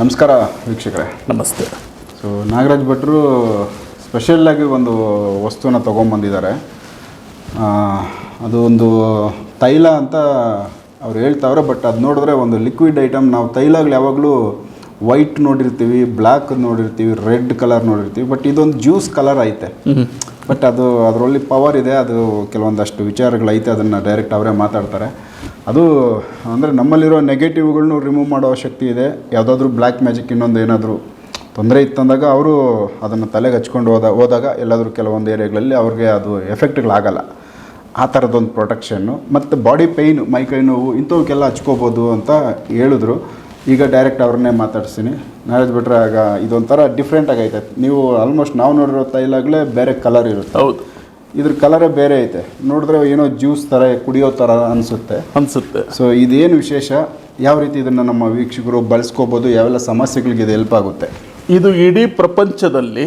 ನಮಸ್ಕಾರ ವೀಕ್ಷಕರೇ. ನಮಸ್ತೆ. ಸೊ ನಾಗರಾಜ್ ಭಟ್ರು ಸ್ಪೆಷಲ್ಲಾಗಿ ಒಂದು ವಸ್ತುನ ತೊಗೊಂಬಂದಿದ್ದಾರೆ ಅದು ಒಂದು ತೈಲ ಅಂತ ಅವ್ರು ಹೇಳ್ತಾವ್ರೆ ಬಟ್ ಅದು ನೋಡಿದ್ರೆ ಒಂದು ಲಿಕ್ವಿಡ್ ಐಟಮ್ ನಾವು ತೈಲಗಳು ಯಾವಾಗಲೂ ವೈಟ್ ನೋಡಿರ್ತೀವಿ ಬ್ಲ್ಯಾಕ್ ನೋಡಿರ್ತೀವಿ ರೆಡ್ ಕಲರ್ ನೋಡಿರ್ತೀವಿ ಬಟ್ ಇದೊಂದು ಜ್ಯೂಸ್ ಕಲರ್ ಐತೆ. ಬಟ್ ಅದು ಅದರಲ್ಲಿ ಪವರ್ ಇದೆ, ಅದು ಕೆಲವೊಂದಷ್ಟು ವಿಚಾರಗಳೈತೆ ಅದನ್ನು ಡೈರೆಕ್ಟ್ ಅವರೇ ಮಾತಾಡ್ತಾರೆ. ಅದು, ಅಂದರೆ ನಮ್ಮಲ್ಲಿರೋ ನೆಗೆಟಿವ್ಗಳ್ನು ರಿಮೂವ್ ಮಾಡೋ ಶಕ್ತಿ ಇದೆ. ಯಾವುದಾದ್ರೂ ಬ್ಲ್ಯಾಕ್ ಮ್ಯಾಜಿಕ್ ಇನ್ನೊಂದು ಏನಾದರೂ ತೊಂದರೆ ಇತ್ತಂದಾಗ ಅವರು ಅದನ್ನು ತಲೆಗೆ ಹಚ್ಕೊಂಡು ಹೋದ, ಹೋದಾಗ ಎಲ್ಲಾದರೂ ಕೆಲವೊಂದು ಏರಿಯಾಗಳಲ್ಲಿ ಅವ್ರಿಗೆ ಅದು ಎಫೆಕ್ಟ್ಗಳಾಗಲ್ಲ ಆ ಥರದ್ದೊಂದು ಪ್ರೊಟೆಕ್ಷನ್ನು ಮತ್ತು ಬಾಡಿ ಪೈನು ಮೈ ಕೈ ನೋವು ಇಂಥವಕ್ಕೆಲ್ಲ ಹಚ್ಕೋಬೋದು ಅಂತ ಹೇಳಿದ್ರು. ಈಗ ಡೈರೆಕ್ಟ್ ಅವ್ರನ್ನೇ ಮಾತಾಡಿಸ್ತೀನಿ. ನಾಳೆದು ಬಿಟ್ರೆ ಆಗ ಇದೊಂಥರ ಡಿಫ್ರೆಂಟ್ ಆಗೈತೆ. ನೀವು ಆಲ್ಮೋಸ್ಟ್ ನಾವು ನೋಡಿರೋ ತೈಲಾಗಲೇ ಬೇರೆ ಕಲರ್ ಇರುತ್ತೆ. ಹೌದು. ಇದ್ರ ಕಲರೇ ಬೇರೆ ಐತೆ. ನೋಡಿದ್ರೆ ಏನೋ ಜ್ಯೂಸ್ ಥರ ಕುಡಿಯೋ ಥರ ಅನಿಸುತ್ತೆ. ಅನಿಸುತ್ತೆ. ಸೊ ಇದೇನು ವಿಶೇಷ? ಯಾವ ರೀತಿ ಇದನ್ನು ನಮ್ಮ ವೀಕ್ಷಕರು ಬಳಸ್ಕೋಬೋದು? ಯಾವೆಲ್ಲ ಸಮಸ್ಯೆಗಳಿಗೆ ಇದು ಹೆಲ್ಪ್ ಆಗುತ್ತೆ? ಇದು ಇಡೀ ಪ್ರಪಂಚದಲ್ಲಿ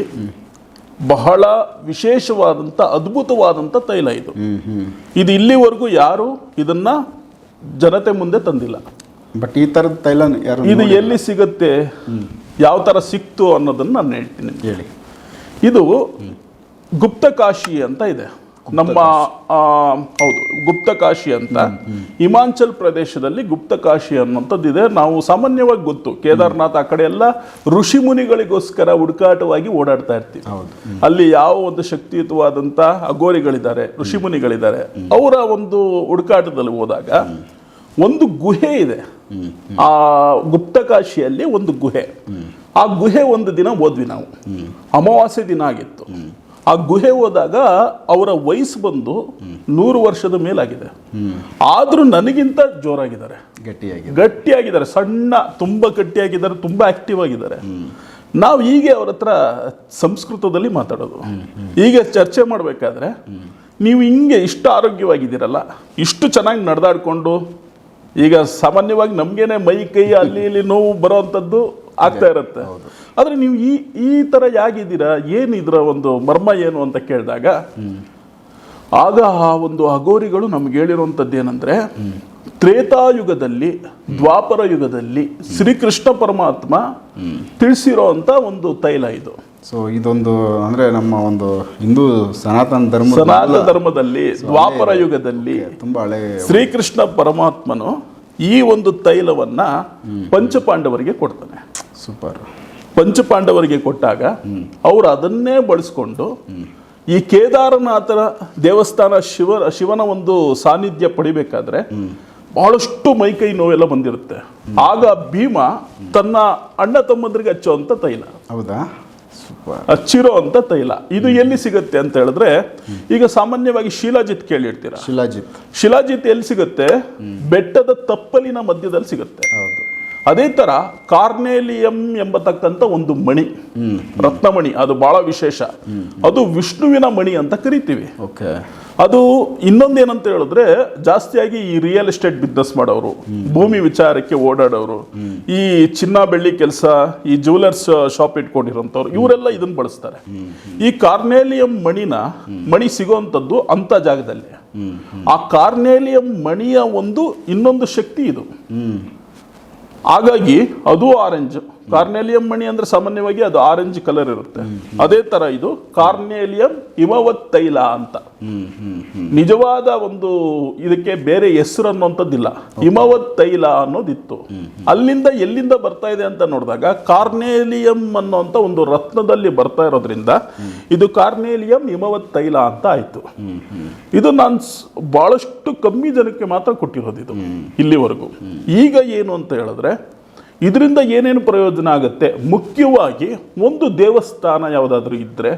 ಬಹಳ ವಿಶೇಷವಾದಂಥ ಅದ್ಭುತವಾದಂಥ ತೈಲ ಇದು. ಇದು ಇಲ್ಲಿವರೆಗೂ ಯಾರು ಇದನ್ನು ಜನತೆ ಮುಂದೆ ತಂದಿಲ್ಲ. ಬಟ್ ಈ ಥರದ ತೈಲ ಯಾರು ಇದು ಎಲ್ಲಿ ಸಿಗುತ್ತೆ? ಯಾವ ಥರ ಸಿಕ್ತು ಅನ್ನೋದನ್ನ ನಾನು ಹೇಳ್ತೀನಿ ಹೇಳಿ. ಇದು ಗುಪ್ತಕಾಶಿ ಅಂತ ಇದೆ. ನಮ್ಮ ಹೌದು ಗುಪ್ತಕಾಶಿ ಅಂತ. ಹಿಮಾಚಲ್ ಪ್ರದೇಶದಲ್ಲಿ ಗುಪ್ತಕಾಶಿ ಅನ್ನೋಂಥದ್ದಿದೆ ನಾವು ಸಾಮಾನ್ಯವಾಗಿ ಗೊತ್ತು ಕೇದಾರ್ನಾಥ್ ಆ ಕಡೆ ಎಲ್ಲ ಋಷಿ ಮುನಿಗಳಿಗೋಸ್ಕರ ಹುಡುಕಾಟವಾಗಿ ಓಡಾಡ್ತಾ ಇರ್ತೀವಿ. ಅಲ್ಲಿ ಯಾವ ಒಂದು ಶಕ್ತಿಯುತವಾದಂಥ ಅಗೋರಿಗಳಿದ್ದಾರೆ ಋಷಿ ಮುನಿಗಳಿದ್ದಾರೆ ಅವರ ಒಂದು ಹುಡುಕಾಟದಲ್ಲಿ ಹೋದಾಗ ಒಂದು ಗುಹೆ ಇದೆ. ಆ ಗುಪ್ತಕಾಶಿಯಲ್ಲಿ ಒಂದು ಗುಹೆ. ಆ ಗುಹೆ ಒಂದು ದಿನ ಓದ್ವಿ ನಾವು. ಅಮಾವಾಸ್ಯ ದಿನ ಆಗಿತ್ತು. ಆ ಗುಹೆ ಹೋದಾಗ ಅವರ ವಯಸ್ಸು ಬಂದು ನೂರು ವರ್ಷದ ಮೇಲಾಗಿದೆ. ಆದರೂ ನನಗಿಂತ ಜೋರಾಗಿದ್ದಾರೆ. ಗಟ್ಟಿಯಾಗಿ ಗಟ್ಟಿಯಾಗಿದ್ದಾರೆ. ಸಣ್ಣ ತುಂಬ ಗಟ್ಟಿಯಾಗಿದ್ದಾರೆ ತುಂಬ ಆಕ್ಟಿವ್ ಆಗಿದ್ದಾರೆ. ನಾವು ಹೀಗೆ ಅವ್ರ ಹತ್ರ ಸಂಸ್ಕೃತದಲ್ಲಿ ಮಾತಾಡೋದು. ಹೀಗೆ ಚರ್ಚೆ ಮಾಡಬೇಕಾದ್ರೆ ನೀವು ಹಿಂಗೆ ಇಷ್ಟು ಆರೋಗ್ಯವಾಗಿದ್ದೀರಲ್ಲ ಇಷ್ಟು ಚೆನ್ನಾಗಿ ನಡೆದಾಡ್ಕೊಂಡು ಈಗ ಸಾಮಾನ್ಯವಾಗಿ ನಮಗೇನೆ ಮೈ ಕೈ ಅಲ್ಲಿ ಇಲ್ಲಿ ನೋವು ಬರೋವಂಥದ್ದು ಆಗ್ತಾ ಇರುತ್ತೆ. ಆದರೆ ನೀವು ಈ ಈ ಥರ ಯಾಗಿದ್ದೀರಾ ಏನು ಇದರ ಒಂದು ಮರ್ಮ ಏನು ಅಂತ ಕೇಳಿದಾಗ ಆಗ ಆ ಒಂದು ಅಗೋರಿಗಳು ನಮ್ಗೆ ಹೇಳಿರುವಂಥದ್ದು ಏನಂದ್ರೆ ತ್ರೇತಾಯುಗದಲ್ಲಿ ದ್ವಾಪರ ಯುಗದಲ್ಲಿ ಶ್ರೀಕೃಷ್ಣ ಪರಮಾತ್ಮ ತಿಳಿಸಿರೋ ಅಂತ ಒಂದು ತೈಲ ಇದು. ಸೊ ಇದೊಂದು ಅಂದ್ರೆ ನಮ್ಮ ಒಂದು ಹಿಂದೂ ಸನಾತನ ಧರ್ಮ ಸನಾತನ ಧರ್ಮದಲ್ಲಿ ದ್ವಾಪರ ಯುಗದಲ್ಲಿ ತುಂಬಾ ಹಳೆ ಶ್ರೀಕೃಷ್ಣ ಪರಮಾತ್ಮನು ಈ ಒಂದು ತೈಲವನ್ನ ಪಂಚಪಾಂಡವರಿಗೆ ಕೊಡ್ತಾನೆ. ಸೂಪರ್. ಪಂಚಪಾಂಡವರಿಗೆ ಕೊಟ್ಟಾಗ ಅವರು ಅದನ್ನೇ ಬಳಸ್ಕೊಂಡು ಈ ಕೇದಾರನಾಥನ ದೇವಸ್ಥಾನ ಶಿವ ಶಿವನ ಒಂದು ಸಾನ್ನಿಧ್ಯ ಪಡಿಬೇಕಾದ್ರೆ ಬಹಳಷ್ಟು ಮೈಕೈ ನೋವೆಲ್ಲ ಬಂದಿರುತ್ತೆ. ಆಗ ಭೀಮ ತನ್ನ ಅಣ್ಣ ತಮ್ಮಂದ್ರಿಗೆ ಹಚ್ಚುವಂತ ತೈಲ. ಹೌದಾ? ಹಚ್ಚಿರೋ ಅಂತ ತೈಲ. ಇದು ಎಲ್ಲಿ ಸಿಗುತ್ತೆ ಅಂತ ಹೇಳಿದ್ರೆ ಈಗ ಸಾಮಾನ್ಯವಾಗಿ ಶಿಲಾಜಿತ್ ಕೇಳಿರ್ತೀರ? ಶಿಲಾಜಿತ್. ಶಿಲಾಜಿತ್ ಎಲ್ಲಿ ಸಿಗುತ್ತೆ? ಬೆಟ್ಟದ ತಪ್ಪಲಿನ ಮಧ್ಯದಲ್ಲಿ ಸಿಗುತ್ತೆ. ಅದೇ ತರ ಕಾರ್ನೇಲಿಯಂ ಎಂಬತಕ್ಕಂಥ ಒಂದು ಮಣಿ ರತ್ನಮಣಿ ಅದು ಬಹಳ ವಿಶೇಷ. ಅದು ವಿಷ್ಣುವಿನ ಮಣಿ ಅಂತ ಕರಿತೀವಿ. ಓಕೆ. ಅದು ಇನ್ನೊಂದೇನಂತ ಹೇಳಿದ್ರೆ ಜಾಸ್ತಿಯಾಗಿ ಈ ರಿಯಲ್ ಎಸ್ಟೇಟ್ ಬಿಸ್ನೆಸ್ ಮಾಡೋರು, ಭೂಮಿ ವಿಚಾರಕ್ಕೆ ಓಡಾಡೋರು, ಈ ಚಿನ್ನ ಬೆಳ್ಳಿ ಕೆಲಸ, ಈ ಜ್ಯುವೆಲರ್ಸ್ ಶಾಪ್ ಇಟ್ಕೊಂಡಿರೋಂಥವ್ರು, ಇವರೆಲ್ಲ ಇದನ್ನ ಬಳಸ್ತಾರೆ. ಈ ಕಾರ್ನೇಲಿಯಂ ಮಣಿನ ಮಣಿ ಸಿಗೋವಂಥದ್ದು ಅಂತ ಜಾಗದಲ್ಲಿ. ಆ ಕಾರ್ನೇಲಿಯಂ ಮಣಿಯ ಒಂದು ಇನ್ನೊಂದು ಶಕ್ತಿ ಇದು. ಹಾಗಾಗಿ ಅದು ಆರೆಂಜ್ ಕಾರ್ನೇಲಿಯಂ ಮಣಿ ಅಂದ್ರೆ ಸಾಮಾನ್ಯವಾಗಿ ಅದು ಆರೆಂಜ್ ಕಲರ್ ಇರುತ್ತೆ. ಅದೇ ತರ ಇದು ಕಾರ್ನೇಲಿಯಂ ಹಿಮವತ್ ತೈಲ ಅಂತ. ನಿಜವಾದ ಒಂದು ಇದಕ್ಕೆ ಬೇರೆ ಹೆಸರು ಅನ್ನೋಂಥದ್ದಿಲ್ಲ ಹಿಮವತ್ ತೈಲ ಅನ್ನೋದಿತ್ತು. ಅಲ್ಲಿಂದ ಎಲ್ಲಿಂದ ಬರ್ತಾ ಇದೆ ಅಂತ ನೋಡಿದಾಗ ಕಾರ್ನೇಲಿಯಂ ಅನ್ನೋಂಥ ಒಂದು ರತ್ನದಲ್ಲಿ ಬರ್ತಾ ಇರೋದ್ರಿಂದ ಇದು ಕಾರ್ನೇಲಿಯಂ ಹಿಮವತ್ ತೈಲ ಅಂತ ಆಯ್ತು. ಇದು ನಾನು ಬಹಳಷ್ಟು ಕಮ್ಮಿ ಜನಕ್ಕೆ ಮಾತ್ರ ಕೊಟ್ಟಿರೋದು ಇಲ್ಲಿವರೆಗೂ. ಈಗ ಏನು ಅಂತ ಹೇಳಿದ್ರೆ ಇದರಿಂದ ಏನೇನು ಪ್ರಯೋಜನ ಆಗುತ್ತೆ? ಮುಖ್ಯವಾಗಿ ಒಂದು ದೇವಸ್ಥಾನ ಯಾವುದಾದ್ರೂ ಇದ್ರೆ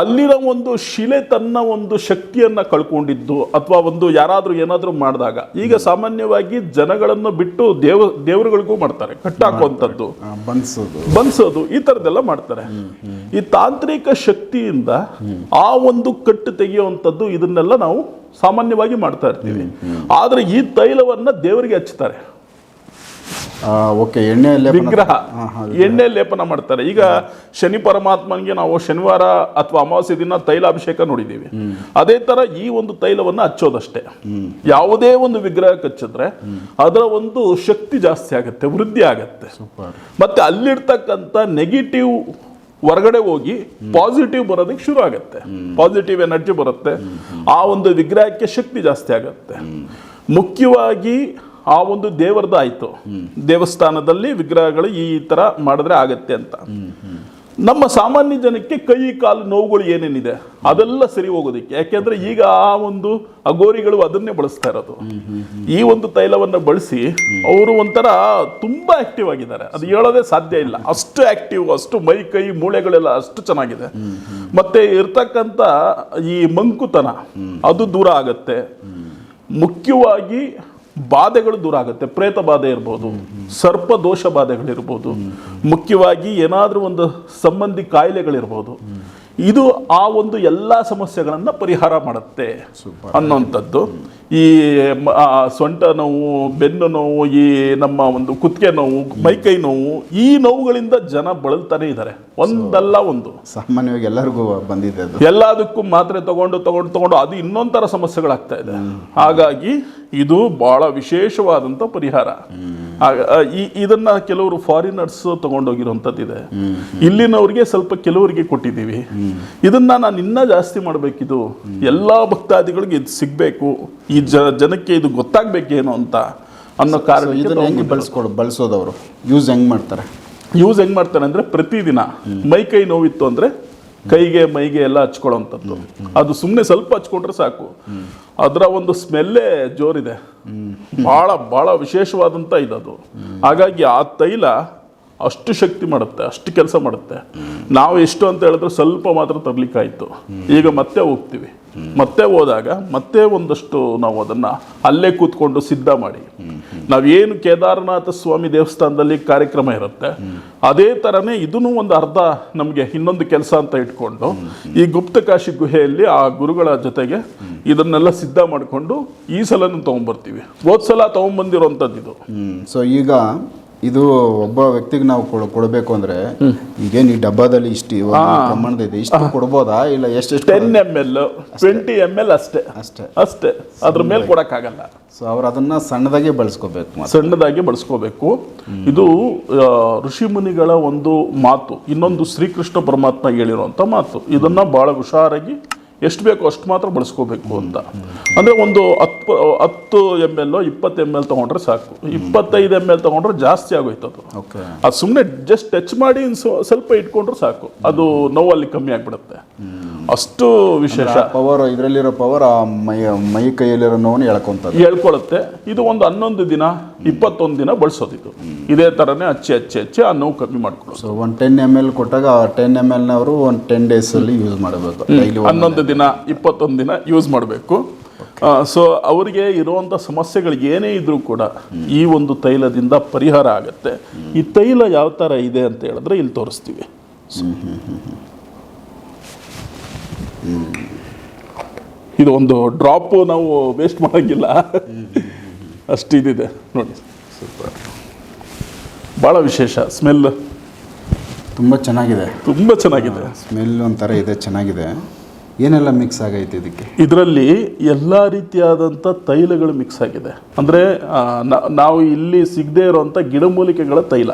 ಅಲ್ಲಿನ ಒಂದು ಶಿಲೆ ತನ್ನ ಒಂದು ಶಕ್ತಿಯನ್ನ ಕಳ್ಕೊಂಡಿದ್ದು ಅಥವಾ ಒಂದು ಯಾರಾದ್ರೂ ಏನಾದ್ರೂ ಮಾಡಿದಾಗ ಈಗ ಸಾಮಾನ್ಯವಾಗಿ ಜನಗಳನ್ನು ಬಿಟ್ಟು ದೇವ ದೇವರುಗಳಿಗೂ ಮಾಡ್ತಾರೆ ಕಟ್ಟಾಕುವಂಥದ್ದು ಬನ್ಸೋದು. ಬನ್ಸೋದು ಈ ಥರದ್ದೆಲ್ಲ ಮಾಡ್ತಾರೆ. ಈ ತಾಂತ್ರಿಕ ಶಕ್ತಿಯಿಂದ ಆ ಒಂದು ಕಟ್ಟು ತೆಗೆಯುವಂಥದ್ದು ಇದನ್ನೆಲ್ಲ ನಾವು ಸಾಮಾನ್ಯವಾಗಿ ಮಾಡ್ತಾ ಇರ್ತೀವಿ. ಆದ್ರೆ ಈ ತೈಲವನ್ನ ದೇವರಿಗೆ ಹಚ್ತಾರೆ ಓಕೆ ಎಣ್ಣೆ ವಿಗ್ರಹ ಎಣ್ಣೆ ಲೇಪನ ಮಾಡ್ತಾರೆ. ಈಗ ಶನಿ ಪರಮಾತ್ಮನಿಗೆ ನಾವು ಶನಿವಾರ ಅಥವಾ ಅಮಾವಾಸ್ಯ ದಿನ ತೈಲಾಭಿಷೇಕ ನೋಡಿದ್ದೀವಿ. ಅದೇ ತರ ಈ ಒಂದು ತೈಲವನ್ನು ಹಚ್ಚೋದಷ್ಟೇ. ಯಾವುದೇ ಒಂದು ವಿಗ್ರಹ ಹಚ್ಚಿದ್ರೆ ಅದರ ಒಂದು ಶಕ್ತಿ ಜಾಸ್ತಿ ಆಗುತ್ತೆ ವೃದ್ಧಿ ಆಗುತ್ತೆ. ಮತ್ತೆ ಅಲ್ಲಿರ್ತಕ್ಕಂಥ ನೆಗೆಟಿವ್ ಹೊರಗಡೆ ಹೋಗಿ ಪಾಸಿಟಿವ್ ಬರೋದಕ್ಕೆ ಶುರು ಆಗುತ್ತೆ. ಪಾಸಿಟಿವ್ ಎನರ್ಜಿ ಬರುತ್ತೆ. ಆ ಒಂದು ವಿಗ್ರಹಕ್ಕೆ ಶಕ್ತಿ ಜಾಸ್ತಿ ಆಗುತ್ತೆ. ಮುಖ್ಯವಾಗಿ ಆ ಒಂದು ದೇವರದ್ದು ಆಯ್ತು ದೇವಸ್ಥಾನದಲ್ಲಿ ವಿಗ್ರಹಗಳು ಈ ಥರ ಮಾಡಿದ್ರೆ ಆಗತ್ತೆ ಅಂತ. ನಮ್ಮ ಸಾಮಾನ್ಯ ಜನಕ್ಕೆ ಕೈ ಕಾಲು ನೋವುಗಳು ಏನೇನಿದೆ ಅದೆಲ್ಲ ಸರಿ ಹೋಗೋದಕ್ಕೆ. ಯಾಕೆಂದ್ರೆ ಈಗ ಆ ಒಂದು ಅಗೋರಿಗಳು ಅದನ್ನೇ ಬಳಸ್ತಾ ಇರೋದು. ಈ ಒಂದು ತೈಲವನ್ನು ಬಳಸಿ ಅವರು ಒಂಥರ ತುಂಬಾ ಆಕ್ಟಿವ್ ಆಗಿದ್ದಾರೆ. ಅದು ಹೇಳೋದೇ ಸಾಧ್ಯ ಇಲ್ಲ. ಅಷ್ಟು ಆಕ್ಟಿವ್ ಅಷ್ಟು ಮೈ ಕೈ ಮೂಳೆಗಳೆಲ್ಲ ಅಷ್ಟು ಚೆನ್ನಾಗಿದೆ. ಮತ್ತೆ ಇರ್ತಕ್ಕಂಥ ಈ ಮಂಕುತನ ಅದು ದೂರ ಆಗತ್ತೆ. ಮುಖ್ಯವಾಗಿ ಬಾಧೆಗಳು ದೂರ ಆಗುತ್ತೆ. ಪ್ರೇತ ಬಾಧೆ ಇರ್ಬೋದು ಸರ್ಪ ದೋಷ ಬಾಧೆಗಳಿರ್ಬೋದು ಮುಖ್ಯವಾಗಿ ಏನಾದರೂ ಒಂದು ಸಂಬಂಧಿ ಕಾಯಿಲೆಗಳಿರ್ಬೋದು. ಇದು ಆ ಒಂದು ಎಲ್ಲ ಸಮಸ್ಯೆಗಳನ್ನು ಪರಿಹಾರ ಮಾಡುತ್ತೆ ಅನ್ನೋಂಥದ್ದು. ಈ ಸೊಂಟ ನೋವು ಬೆನ್ನು ನೋವು ಈ ನಮ್ಮ ಒಂದು ಕುತ್ತಿಗೆ ನೋವು ಮೈಕೈ ನೋವು ಈ ನೋವುಗಳಿಂದ ಜನ ಬಳಲ್ತಾನೆ ಇದ್ದಾರೆ. ಒಂದಲ್ಲ ಒಂದು. ಸಾಮಾನ್ಯವಾಗಿ ಎಲ್ಲರಿಗೂ ಬಂದಿದೆ ಎಲ್ಲದಕ್ಕೂ ಮಾತ್ರೆ ತಗೊಂಡು ತಗೊಂಡು ತಗೊಂಡು ಅದು ಇನ್ನೊಂಥರ ಸಮಸ್ಯೆಗಳಾಗ್ತಾ ಇದೆ. ಹಾಗಾಗಿ ಇದು ಬಹಳ ವಿಶೇಷವಾದಂಥ ಪರಿಹಾರ. ಇದನ್ನ ಕೆಲವರು ಫಾರಿನರ್ಸ್ ತಗೊಂಡೋಗಿರುವಂಥದ್ದು ಇದೆ ಇಲ್ಲಿನವ್ರಿಗೆ ಸ್ವಲ್ಪ ಕೆಲವರಿಗೆ ಕೊಟ್ಟಿದ್ದೀವಿ. ಇದನ್ನ ನಾನು ಇನ್ನ ಜಾಸ್ತಿ ಮಾಡಬೇಕಿದು. ಎಲ್ಲಾ ಭಕ್ತಾದಿಗಳಿಗೆ ಇದು ಸಿಗಬೇಕು. ಈ ಜನಕ್ಕೆ ಇದು ಗೊತ್ತಾಗ್ಬೇಕೇನೋ ಅಂತ ಅನ್ನೋ ಕಾರಣ ಬಳಸ್ಕೊಡು ಬಳಸೋದವರು? ಯೂಸ್ ಹೆಂಗ್ ಮಾಡ್ತಾರೆ? ಯೂಸ್ ಹೆಂಗ್ ಮಾಡ್ತಾರೆ ಅಂದ್ರೆ ಪ್ರತಿದಿನ ಮೈ ಕೈ ನೋವಿತ್ತು ಅಂದ್ರೆ ಕೈಗೆ ಮೈಗೆ ಎಲ್ಲ ಹಚ್ಕೊಳ್ಳೋಂಥದ್ದು. ಅದು ಸುಮ್ಮನೆ ಸ್ವಲ್ಪ ಹಚ್ಕೊಂಡ್ರೆ ಸಾಕು. ಅದರ ಒಂದು ಸ್ಮೆಲ್ಲೇ ಜೋರಿದೆ. ಬಹಳ ಬಹಳ ವಿಶೇಷವಾದಂಥ ಇದದು. ಹಾಗಾಗಿ ಆ ತೈಲ ಅಷ್ಟು ಶಕ್ತಿ ಮಾಡುತ್ತೆ, ಅಷ್ಟು ಕೆಲಸ ಮಾಡುತ್ತೆ. ನಾವು ಎಷ್ಟು ಅಂತ ಹೇಳಿದ್ರೆ ಸ್ವಲ್ಪ ಮಾತ್ರ ತರ್ಲಿಕ್ಕಾಯ್ತು. ಈಗ ಮತ್ತೆ ಹೋಗ್ತೀವಿ. ಮತ್ತೆ ಹೋದಾಗ ಮತ್ತೆ ಒಂದಷ್ಟು ನಾವು ಅದನ್ನ ಅಲ್ಲೇ ಕೂತ್ಕೊಂಡು ಸಿದ್ಧ ಮಾಡಿ. ನಾವೇನು ಕೇದಾರನಾಥ ಸ್ವಾಮಿ ದೇವಸ್ಥಾನದಲ್ಲಿ ಕಾರ್ಯಕ್ರಮ ಇರುತ್ತೆ, ಅದೇ ಥರನೇ ಇದನ್ನು ಒಂದು ಅರ್ಧ ನಮಗೆ ಇನ್ನೊಂದು ಕೆಲಸ ಅಂತ ಇಟ್ಕೊಂಡು, ಈ ಗುಪ್ತಕಾಶಿ ಗುಹೆಯಲ್ಲಿ ಆ ಗುರುಗಳ ಜೊತೆಗೆ ಇದನ್ನೆಲ್ಲ ಸಿದ್ಧ ಮಾಡಿಕೊಂಡು ಈ ಸಲನೂ ತೊಗೊಂಬರ್ತೀವಿ. ಹೋದ್ಸಲ ತೊಗೊಂಬಂದಿರೋಂಥದ್ದು ಇದು ಸೊ ಈಗ ಇದು ಒಬ್ಬ ವ್ಯಕ್ತಿಗೆ ನಾವು ಕೊಡಬೇಕು ಅಂದ್ರೆ ಈಗೇನು ಈ ಡಬ್ಬಾದಲ್ಲಿ ಇಷ್ಟು ಪ್ರಮಾಣದ ಇದೆ ಇಷ್ಟು ಕೊಡ್ಬೋದಾ? ಇಲ್ಲ ಎಷ್ಟು ten M L twenty M L ಅಷ್ಟೇ. ಅಷ್ಟೇ. ಅಷ್ಟೇ. ಅದ್ರ ಮೇಲೆ ಕೊಡಕ್ಕಾಗಲ್ಲ. ಸೊ ಅವ್ರು ಅದನ್ನ ಸಣ್ಣದಾಗಿ ಬಳಸ್ಕೋಬೇಕು ಸಣ್ಣದಾಗಿ ಬಳಸ್ಕೋಬೇಕು. ಇದು ಋಷಿ ಮುನಿಗಳ ಒಂದು ಮಾತು ಇನ್ನೊಂದು ಶ್ರೀಕೃಷ್ಣ ಪರಮಾತ್ಮ ಹೇಳಿರುವಂತ ಮಾತು. ಇದನ್ನ ಬಹಳ ಹುಷಾರಾಗಿ ಎಷ್ಟು ಬೇಕೋ ಅಷ್ಟು ಮಾತ್ರ ಬಳಸ್ಕೋಬೇಕು ಅಂತ. ಅಂದರೆ ಒಂದು ಹತ್ತು ಹತ್ತು ಎಂ ಎಲ್ ಇಪ್ಪತ್ತು ಎಂ ಎಲ್ ತಗೊಂಡ್ರೆ ಸಾಕು. ಇಪ್ಪತ್ತೈದು ಎಂ ಎಲ್ ತಗೊಂಡ್ರೆ ಜಾಸ್ತಿ ಆಗೋಯ್ತು ಅದು. ಓಕೆ. ಅದು ಸುಮ್ಮನೆ ಜಸ್ಟ್ ಟಚ್ ಮಾಡಿ ಸ್ವ- ಸ್ವಲ್ಪ ಇಟ್ಕೊಂಡ್ರೆ ಸಾಕು. ಅದು ನೋವಲ್ಲಿ ಕಮ್ಮಿ ಆಗ್ಬಿಡುತ್ತೆ. ಅಷ್ಟು ವಿಶೇಷ. ಪವರ್ ಇದರಲ್ಲಿರೋ ಪವರ್ ಆ ಮೈ ಮೈ ಕೈಯಲ್ಲಿರೋ ನೋವನ್ನು ಎಳ್ಕೊಂತದೆ ಹೇಳ್ಕೊಳುತ್ತೆ ಇದು ಒಂದು ಹನ್ನೊಂದು ದಿನ ಇಪ್ಪತ್ತೊಂದು ದಿನ ಬಳಸೋದು ಇದು ಥರನೇ ಹಚ್ಚಿ ಹಚ್ಚಿ ಹಚ್ಚಿ ಆ ನೋವು ಕಮ್ಮಿ ಮಾಡ್ಕೊಳ್ಳೋದು. ಸೊ ಒಂದು ಟೆನ್ ಎಂ ಎಲ್ ಕೊಟ್ಟಾಗ ಆ ಟೆನ್ ಎಂ ಎಲ್ನವರು ಒಂದು ಟೆನ್ ಡೇಸಲ್ಲಿ ಯೂಸ್ ಮಾಡಬೇಕು. ಡೈಲಿ ಹನ್ನೊಂದು ದಿನ ಇಪ್ಪತ್ತೊಂದು ದಿನ ಯೂಸ್ ಮಾಡಬೇಕು. ಸೊ ಅವರಿಗೆ ಇರುವಂಥ ಸಮಸ್ಯೆಗಳು ಏನೇ ಇದ್ರೂ ಕೂಡ ಈ ಒಂದು ತೈಲದಿಂದ ಪರಿಹಾರ ಆಗುತ್ತೆ. ಈ ತೈಲ ಯಾವ ಥರ ಇದೆ ಅಂತ ಹೇಳಿದ್ರೆ ಇಲ್ಲಿ ತೋರಿಸ್ತೀವಿ. ಇದು ಒಂದು ಡ್ರಾಪು ನಾವು ವೇಸ್ಟ್ ಮಾಡೋಂಗಿಲ್ಲ. ಅಷ್ಟು ಇದಿದೆ. ನೋಡಿ. ಸೂಪರ್. ಭಾಳ ವಿಶೇಷ. ಸ್ಮೆಲ್ ತುಂಬ ಚೆನ್ನಾಗಿದೆ. ತುಂಬ ಚೆನ್ನಾಗಿದೆ. ಸ್ಮೆಲ್ ಒಂಥರ ಇದೆ ಚೆನ್ನಾಗಿದೆ. ಏನೆಲ್ಲ ಮಿಕ್ಸ್ ಆಗೈತೆ ಇದಕ್ಕೆ? ಇದರಲ್ಲಿ ಎಲ್ಲ ರೀತಿಯಾದಂಥ ತೈಲಗಳು ಮಿಕ್ಸ್ ಆಗಿದೆ. ಅಂದರೆ ನಾವು ಇಲ್ಲಿ ಸಿಗದೇ ಇರೋವಂಥ ಗಿಡಮೂಲಿಕೆಗಳ ತೈಲ.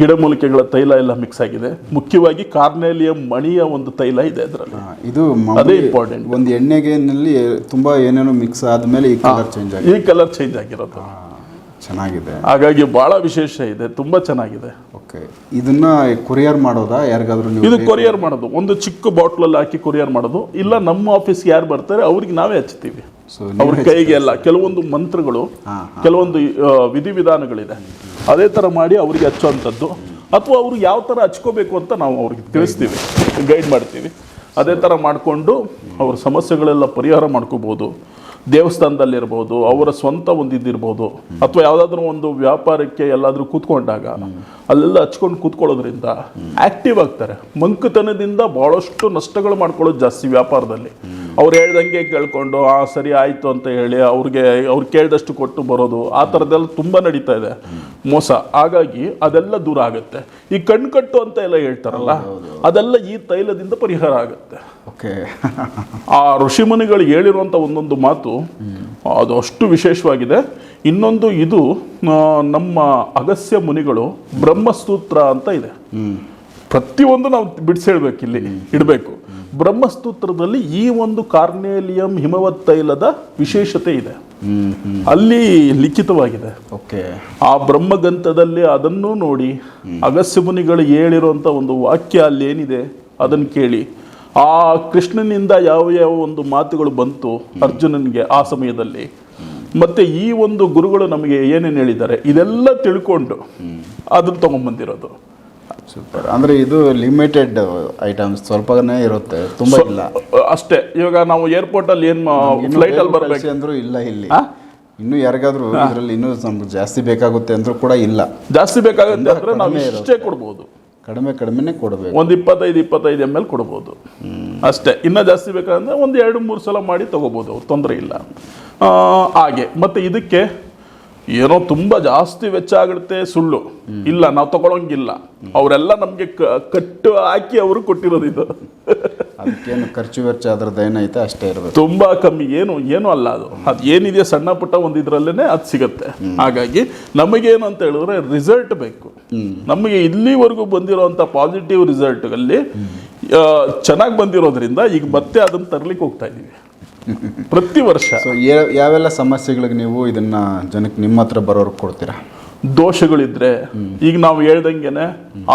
ಗಿಡಮೂಲಿಕೆಗಳ ತೈಲ ಎಲ್ಲ ಮಿಕ್ಸ್ ಆಗಿದೆ. ಮುಖ್ಯವಾಗಿ ಕಾರ್ನೆಲಿಯಂ ಮಣಿಯ ಒಂದು ತೈಲ ಇದೆ ಅದರಲ್ಲಿ. ಇದು ಅದೇ ಇಂಪಾರ್ಟೆಂಟ್ ಒಂದು ಎಣ್ಣೆಗೆನಲ್ಲಿ ತುಂಬಾ ಏನೇನೋ ಮಿಕ್ಸ್ ಆದ್ಮೇಲೆ ಈ ಕಲರ್ ಚೇಂಜ್ ಆಗಿದೆ. ಈ ಕಲರ್ ಚೇಂಜ್ ಆಗಿರೋದು. ಚೆನ್ನಾಗಿದೆ. ಹಾಗಾಗಿ ಬಹಳ ವಿಶೇಷ ಇದೆ ತುಂಬಾ ಚೆನ್ನಾಗಿದೆ. ಓಕೆ ಇದನ್ನ ಕೊರಿಯರ್ ಮಾಡೋದಾ? ಯಾರಿಗಾದ್ರೂ ನೀವು ಇದು ಕೊರಿಯರ್ ಮಾಡೋದು. ಒಂದು ಚಿಕ್ಕ ಬಾಟ್ಲಲ್ಲಿ ಹಾಕಿ ಕೊರಿಯರ್ ಮಾಡೋದು. ಇಲ್ಲ ನಮ್ಮ ಆಫೀಸ್ಗೆ ಯಾರು ಬರ್ತಾರೆ ಅವ್ರಿಗೆ ನಾವೇ ಹಚ್ತೀವಿ ಅವ್ರ ಕೈಗೆ ಎಲ್ಲ ಕೆಲವೊಂದು ಮಂತ್ರಗಳು ಕೆಲವೊಂದು ವಿಧಿವಿಧಾನಗಳಿದೆ. ಅದೇ ಥರ ಮಾಡಿ ಅವರಿಗೆ ಹಚ್ಚುವಂಥದ್ದು. ಅಥವಾ ಅವರು ಯಾವ ಥರ ಹಚ್ಕೋಬೇಕು ಅಂತ ನಾವು ಅವ್ರಿಗೆ ತಿಳಿಸ್ತೀವಿ ಗೈಡ್ ಮಾಡ್ತೀವಿ. ಅದೇ ಥರ ಮಾಡಿಕೊಂಡು ಅವ್ರ ಸಮಸ್ಯೆಗಳೆಲ್ಲ ಪರಿಹಾರ ಮಾಡ್ಕೋಬೋದು. ದೇವಸ್ಥಾನದಲ್ಲಿರ್ಬೋದು, ಅವರ ಸ್ವಂತ ಒಂದು ಇದಿರ್ಬೋದು. ಅಥವಾ ಯಾವುದಾದ್ರೂ ಒಂದು ವ್ಯಾಪಾರಕ್ಕೆ ಎಲ್ಲಾದರೂ ಕೂತ್ಕೊಂಡಾಗ ಅಲ್ಲೆಲ್ಲ ಹಚ್ಕೊಂಡು ಕೂತ್ಕೊಳ್ಳೋದ್ರಿಂದ ಆ್ಯಕ್ಟಿವ್ ಆಗ್ತಾರೆ. ಮಂಕುತನದಿಂದ ಭಾಳಷ್ಟು ನಷ್ಟಗಳು ಮಾಡ್ಕೊಳ್ಳೋದು ಜಾಸ್ತಿ ವ್ಯಾಪಾರದಲ್ಲಿ. ಅವ್ರು ಹೇಳ್ದಂಗೆ ಕೇಳ್ಕೊಂಡು ಆ ಸರಿ ಆಯಿತು ಅಂತ ಹೇಳಿ ಅವ್ರಿಗೆ ಅವ್ರು ಕೇಳಿದಷ್ಟು ಕೊಟ್ಟು ಬರೋದು ಆ ಥರದ್ದೆಲ್ಲ ತುಂಬ ನಡೀತಾ ಇದೆ ಮೋಸ. ಹಾಗಾಗಿ ಅದೆಲ್ಲ ದೂರ ಆಗುತ್ತೆ. ಈ ಕಣ್ಕಟ್ಟು ಅಂತ ಎಲ್ಲ ಹೇಳ್ತಾರಲ್ಲ ಅದೆಲ್ಲ ಈ ತೈಲದಿಂದ ಪರಿಹಾರ ಆಗುತ್ತೆ. ಓಕೆ. ಆ ಋಷಿಮುನಿಗಳು ಹೇಳಿರುವಂಥ ಒಂದೊಂದು ಮಾತು ಅದು ಅಷ್ಟು ವಿಶೇಷವಾಗಿದೆ. ಇನ್ನೊಂದು ಇದು ನಮ್ಮ ಅಗಸ್ಯ ಮುನಿಗಳು ಬ್ರಹ್ಮಸೂತ್ರ ಅಂತ ಇದೆ. ಪ್ರತಿಯೊಂದು ನಾವು ಬಿಡಿಸಿ ಹೇಳ್ಬೇಕು ಇಲ್ಲಿ ಇಡಬೇಕು. ಬ್ರಹ್ಮಸೂತ್ರದಲ್ಲಿ ಈ ಒಂದು ಕಾರ್ನೇಲಿಯಂ ಹಿಮವತ್ ತೈಲದ ವಿಶೇಷತೆ ಇದೆ. ಅಲ್ಲಿ ಲಿಖಿತವಾಗಿದೆ. ಓಕೆ. ಆ ಬ್ರಹ್ಮಗಂತದಲ್ಲಿ ಅದನ್ನು ನೋಡಿ ಅಗಸ್ಯ ಮುನಿಗಳು ಹೇಳಿರುವಂಥ ಒಂದು ವಾಕ್ಯ ಅಲ್ಲಿ ಏನಿದೆ ಅದನ್ನು ಕೇಳಿ. ಆ ಕೃಷ್ಣನಿಂದ ಯಾವ ಯಾವ ಒಂದು ಮಾತುಗಳು ಬಂತು ಅರ್ಜುನನಿಗೆ ಆ ಸಮಯದಲ್ಲಿ? ಮತ್ತೆ ಈ ಒಂದು ಗುರುಗಳು ನಮಗೆ ಏನೇನು ಹೇಳಿದ್ದಾರೆ? ಇದೆಲ್ಲ ತಿಳ್ಕೊಂಡು ಅದನ್ನು ತಗೊಂಡ್ಬಂದಿರೋದು ಸೂಪರ್ ಅಂದರೆ ಇದು ಲಿಮಿಟೆಡ್ ಐಟಮ್ಸ್ ಸ್ವಲ್ಪನೇ ಇರುತ್ತೆ ತುಂಬ ಇಲ್ಲ. ಅಷ್ಟೇ. ಇವಾಗ ನಾವು ಏರ್ಪೋರ್ಟಲ್ಲಿ ಏನು ಫ್ಲೈಟಲ್ಲಿ ಬರಬೇಕು? ಅಂದರೂ ಇಲ್ಲ ಇಲ್ಲಿ? ಇನ್ನು ಯಾರಿಗಾದ್ರೂ ಇದರಲ್ಲಿ ಇನ್ನೂ ನಮ್ಗೆ ಜಾಸ್ತಿ ಬೇಕಾಗುತ್ತೆ ಅಂದರೂ ಕೂಡ ಇಲ್ಲ. ಜಾಸ್ತಿ ಬೇಕಾಗುತ್ತೆ ಅಂದರೆ ನಾವು ಇಷ್ಟೇ ಕೊಡ್ಬೋದು. ಕಡಿಮೆ ಕಡಿಮೆನೇ ಕೊಡಬೇಕು. ಒಂದು ಇಪ್ಪತ್ತೈದು ಇಪ್ಪತ್ತೈದು ಎಂ ಎಲ್ ಕೊಡ್ಬೋದು. ಅಷ್ಟೇ. ಇನ್ನೂ ಜಾಸ್ತಿ ಬೇಕಂದ್ರೆ ಒಂದು ಎರಡು ಮೂರು ಸಲ ಮಾಡಿ ತೊಗೋಬೋದು ಅವ್ರು ತೊಂದರೆ ಇಲ್ಲ. ಹಾಗೆ. ಮತ್ತು ಇದಕ್ಕೆ ಏನೋ ತುಂಬ ಜಾಸ್ತಿ ವೆಚ್ಚ ಆಗುತ್ತೆ ಸುಳ್ಳು. ಇಲ್ಲ ನಾವು ತಗೊಳಂಗಿಲ್ಲ. ಅವರೆಲ್ಲ ನಮಗೆ ಕಟ್ಟು ಹಾಕಿ ಅವರು ಕೊಟ್ಟಿರೋದು ಇದು. ಅದಕ್ಕೇನು ಖರ್ಚು ವೆಚ್ಚ ಅದ್ರದ್ದು ಏನೈತೆ ಅಷ್ಟೇ ಇರಬೇಕು. ತುಂಬ ಕಮ್ಮಿ. ಏನು ಏನು ಅಲ್ಲ ಅದು. ಅದು ಏನಿದೆ ಸಣ್ಣ ಪುಟ್ಟ ಒಂದು ಇದರಲ್ಲೇ ಅದು ಸಿಗುತ್ತೆ. ಹಾಗಾಗಿ ನಮಗೇನು ಅಂತ ಹೇಳಿದ್ರೆ ರಿಸಲ್ಟ್ ಬೇಕು. ನಮಗೆ ಇಲ್ಲಿವರೆಗೂ ಬಂದಿರೋಂಥ ಪಾಸಿಟಿವ್ ರಿಸಲ್ಟ್ ಅಲ್ಲಿ ಚೆನ್ನಾಗಿ ಬಂದಿರೋದ್ರಿಂದ ಈಗ ಮತ್ತೆ ಅದನ್ನು ತರ್ಲಿಕ್ಕೆ ಹೋಗ್ತಾ ಇದ್ದೀವಿ ಪ್ರತಿ ವರ್ಷ. ಸೊ ಯಾವೆಲ್ಲ ಸಮಸ್ಯೆಗಳಿಗೆ ನೀವು ಇದನ್ನ ಜನಕ್ಕೆ ನಿಮ್ಮ ಹತ್ರ ಬರೋರ್ಗೆ ಕೊಡ್ತೀರಾ? ದೋಷಗಳಿದ್ರೆ ಈಗ ನಾವು ಹೇಳ್ದಂಗೆನೆ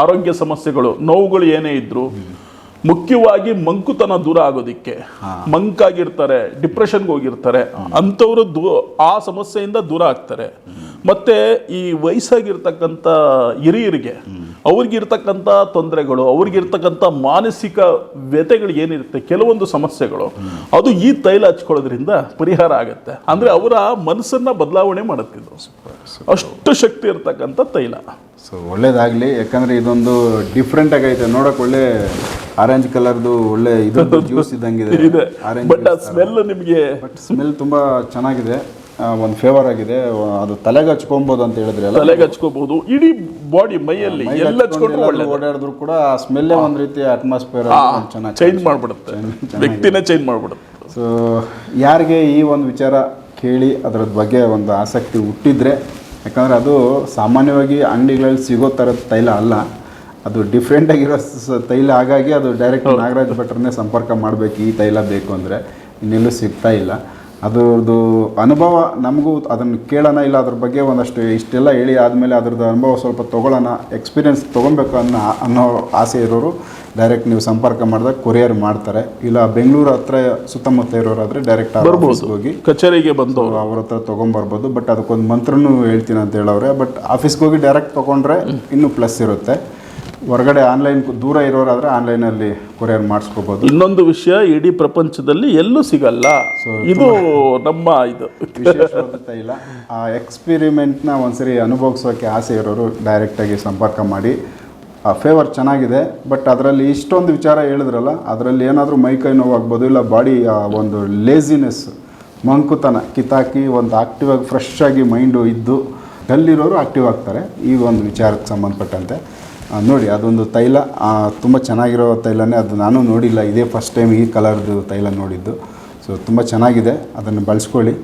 ಆರೋಗ್ಯ ಸಮಸ್ಯೆಗಳು ನೋವುಗಳು ಏನೇ ಇದ್ರು ಮುಖ್ಯವಾಗಿ ಮಂಕುತನ ದೂರ ಆಗೋದಿಕ್ಕೆ. ಮಂಕಾಗಿರ್ತಾರೆ ಡಿಪ್ರೆಷನ್ಗೆ ಹೋಗಿರ್ತಾರೆ ಅಂಥವ್ರು ದೂ ಆ ಸಮಸ್ಯೆಯಿಂದ ದೂರ ಆಗ್ತಾರೆ. ಮತ್ತೆ ಈ ವಯಸ್ಸಾಗಿರ್ತಕ್ಕಂಥ ಹಿರಿಯರಿಗೆ ಅವ್ರಿಗಿರ್ತಕ್ಕಂಥ ತೊಂದರೆಗಳು ಅವ್ರಿಗಿರ್ತಕ್ಕಂಥ ಮಾನಸಿಕ ವ್ಯತೆಗಳು ಏನಿರುತ್ತೆ ಕೆಲವೊಂದು ಸಮಸ್ಯೆಗಳು ಅದು ಈ ತೈಲ ಹಚ್ಕೊಳ್ಳೋದ್ರಿಂದ ಪರಿಹಾರ ಆಗುತ್ತೆ. ಅಂದರೆ ಅವರ ಮನಸ್ಸನ್ನ ಬದಲಾವಣೆ ಮಾಡುತ್ತಿದ್ದು ಅಷ್ಟು ಶಕ್ತಿ ಇರ್ತಕ್ಕಂಥ ತೈಲ. ಸೊ ಒಳ್ಳೇದಾಗಲಿ ಯಾಕಂದರೆ ಇದೊಂದು ಡಿಫ್ರೆಂಟ್ ಆಗೈತೆ. ನೋಡೋಕೆ ಒಳ್ಳೆ ಆರೆಂಜ್ ಕಲರ್ದು ಒಳ್ಳೆ ಇದು ಜ್ಯೂಸ್ ಇದ್ದಂಗಿದೆ. ಬಟ್ ಆ ಸ್ಮೆಲ್ ನಿಮಗೆ ಬಟ್ ಸ್ಮೆಲ್ ತುಂಬ ಚೆನ್ನಾಗಿದೆ. ಒಂದು ಫೇವರ್ ಆಗಿದೆ. ಅದು ತಲೆಗೆ ಹಚ್ಕೊಬಹುದು ಅಂತ ಹೇಳಿದ್ರೆ ತಲೆಗೆ ಹಚ್ಕೋಬಹುದು ಇಡೀ ಬಾಡಿ ಮೈಯಲ್ಲಿ ಎಲ್ಲ ಹಚ್ಕೊಂಡ್ರು ಹಚ್ಕೊಂಡು ಒಳ್ಳೆ ಓಡಾಡಿದ್ರು ಕೂಡ ಆ ಸ್ಮೆಲ್ಲೇ ಒಂದು ರೀತಿ ಅಟ್ಮಾಸ್ಫಿಯರ್ ಚೆನ್ನಾಗಿ ಚೇಂಜ್ ಮಾಡ್ಬಿಡುತ್ತೆ. ವ್ಯಕ್ತಿನೇ ಚೇಂಜ್ ಮಾಡ್ಬಿಡುತ್ತೆ. ಸೊ ಯಾರಿಗೆ ಈ ಒಂದು ವಿಚಾರ ಕೇಳಿ ಅದರ ಬಗ್ಗೆ ಒಂದು ಆಸಕ್ತಿ ಹುಟ್ಟಿದ್ರೆ ಯಾಕಂದರೆ ಅದು ಸಾಮಾನ್ಯವಾಗಿ ಅಂಗಡಿಗಳಲ್ಲಿ ಸಿಗೋ ಥರದ ತೈಲ ಅಲ್ಲ. ಅದು ಡಿಫ್ರೆಂಟ್ ಆಗಿರೋ ತೈಲ ಹಾಗಾಗಿ ಅದು ಡೈರೆಕ್ಟ್ ನಾಗರಾಜ್ ಭಟ್ರನ್ನೇ ಸಂಪರ್ಕ ಮಾಡಬೇಕು ಈ ತೈಲ ಬೇಕು ಅಂದರೆ. ಇನ್ನೆಲ್ಲೂ ಸಿಗ್ತಾ ಇಲ್ಲ. ಅದ್ರದ್ದು ಅನುಭವ ನಮಗೂ ಅದನ್ನು ಕೇಳೋಣ ಇಲ್ಲ ಅದ್ರ ಬಗ್ಗೆ ಒಂದಷ್ಟು ಇಷ್ಟೆಲ್ಲ ಹೇಳಿ ಆದಮೇಲೆ ಅದ್ರದ್ದು ಅನುಭವ ಸ್ವಲ್ಪ ತೊಗೊಳ್ಳೋಣ ಎಕ್ಸ್ಪೀರಿಯನ್ಸ್ ತೊಗೊಬೇಕು ಅನ್ನೋ ಅನ್ನೋ ಆಸೆ ಇರೋರು ಡೈರೆಕ್ಟ್ ನೀವು ಸಂಪರ್ಕ ಮಾಡಿದಾಗ ಕೊರಿಯರ್ ಮಾಡ್ತಾರೆ. ಇಲ್ಲ ಬೆಂಗಳೂರು ಹತ್ರ ಸುತ್ತಮುತ್ತ ಇರೋರಾದರೆ ಡೈರೆಕ್ಟ್ ಬರ್ಬೋದು. ಹೋಗಿ ಕಚೇರಿಗೆ ಬಂದು ಅವ್ರ ಹತ್ರ ತೊಗೊಂಬರ್ಬೋದು. ಬಟ್ ಅದಕ್ಕೊಂದು ಮಂತ್ರನೂ ಹೇಳ್ತೀನಿ ಅಂತ ಹೇಳೋರೆ ಬಟ್ ಆಫೀಸ್ಗೆ ಹೋಗಿ ಡೈರೆಕ್ಟ್ ತೊಗೊಂಡ್ರೆ ಇನ್ನೂ ಪ್ಲಸ್ ಇರುತ್ತೆ. ಹೊರಗಡೆ ಆನ್ಲೈನ್ ದೂರ ಇರೋರಾದರೆ ಆನ್ಲೈನಲ್ಲಿ ಕೊರಿಯರ್ ಮಾಡಿಸ್ಕೋಬೋದು. ಇನ್ನೊಂದು ವಿಷಯ ಇಡೀ ಪ್ರಪಂಚದಲ್ಲಿ ಎಲ್ಲೂ ಸಿಗಲ್ಲ. ಇದು ನಮ್ಮ ಇದು. ತೈಲ ಆ ಎಕ್ಸ್ಪಿರಿಮೆಂಟ್ನ ಒಂದ್ಸರಿ ಅನುಭವಿಸೋಕೆ ಆಸೆ ಇರೋರು ಡೈರೆಕ್ಟಾಗಿ ಸಂಪರ್ಕ ಮಾಡಿ. ಆ ಫೇವರ್ ಚೆನ್ನಾಗಿದೆ ಬಟ್ ಅದರಲ್ಲಿ ಇಷ್ಟೊಂದು ವಿಚಾರ ಹೇಳಿದ್ರಲ್ಲ ಅದರಲ್ಲಿ ಏನಾದರೂ ಮೈಕೈ ನೋವಾಗ್ಬೋದು ಇಲ್ಲ ಬಾಡಿ ಒಂದು ಲೇಸಿನೆಸ್ ಮಂಕುತನ ಕಿತಾಕಿ ಒಂದು ಆಕ್ಟಿವ್ ಆಗಿ ಫ್ರೆಶ್ ಆಗಿ ಮೈಂಡು ಇದ್ದು ಡಲ್ಲಿರೋರು ಆಕ್ಟಿವ್ ಆಗ್ತಾರೆ. ಈ ಒಂದು ವಿಚಾರಕ್ಕೆ ಸಂಬಂಧಪಟ್ಟಂತೆ. ನೋಡಿ, ಅದೊಂದು ತೈಲ ತುಂಬ ಚೆನ್ನಾಗಿರೋ ತೈಲನೇ ಅದು ನಾನು ನೋಡಿಲ್ಲ. ಇದೇ ಫಸ್ಟ್ ಟೈಮ್ ಈ ಕಲರ್ದು ತೈಲ ನೋಡಿದ್ದು. ಸೊ ತುಂಬ ಚೆನ್ನಾಗಿದೆ. ಅದನ್ನು ಬಳಸ್ಕೊಳ್ಳಿ.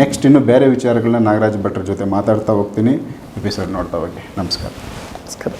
ನೆಕ್ಸ್ಟ್ ಇನ್ನು ಬೇರೆ ವಿಚಾರಗಳನ್ನ ನಾಗರಾಜ್ ಭಟ್ರ ಜೊತೆ ಮಾತಾಡ್ತಾ ಹೋಗ್ತೀನಿ. ಎಪಿಸೋಡ್ ನೋಡ್ತಾ ಹೋಗಿ. ನಮಸ್ಕಾರ. ನಮಸ್ಕಾರ.